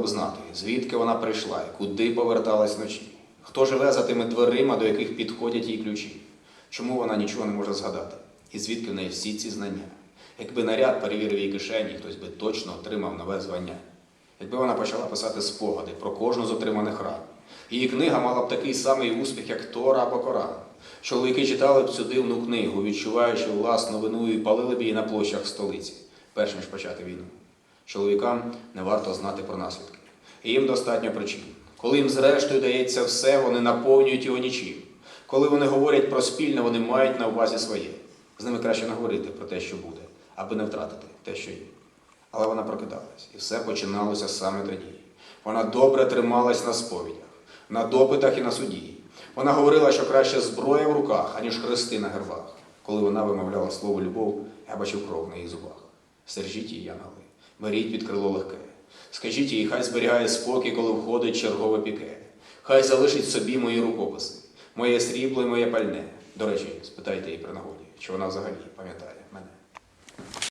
б знати, звідки вона прийшла і куди поверталась вночі. Хто живе за тими дверима, до яких підходять її ключі? Чому вона нічого не може згадати? І звідки в неї всі ці знання? Якби наряд перевірив її кишені, хтось би точно отримав нове звання. Якби вона почала писати спогади про кожну з отриманих ран. Її книга мала б такий самий успіх, як Тора або Коран. Чоловіки читали б цю дивну книгу, відчуваючи власну вину і палили б її на площах столиці, перш ніж почати війну. Чоловікам не варто знати про наслідки. І їм достатньо причин. Коли їм зрештою дається все, вони наповнюють його нічим. Коли вони говорять про спільне, вони мають на увазі своє. З ними краще не говорити про те, що буде, аби не втратити те, що є. Але вона прокидалась, і все починалося саме тоді. Вона добре трималась на сповідях, на допитах і на суді. Вона говорила, що краще зброя в руках, аніж хрести на гербах. Коли вона вимовляла слово любов, я бачив кров на її зубах. Стержіть її, янголи, беріть під крило легке. Скажіть їй, хай зберігає спокій, коли входить чергове піке. Хай залишить собі мої рукописи, моє срібло і моє пальне. До речі, спитайте її при нагоді, чи вона взагалі пам'ятає мене.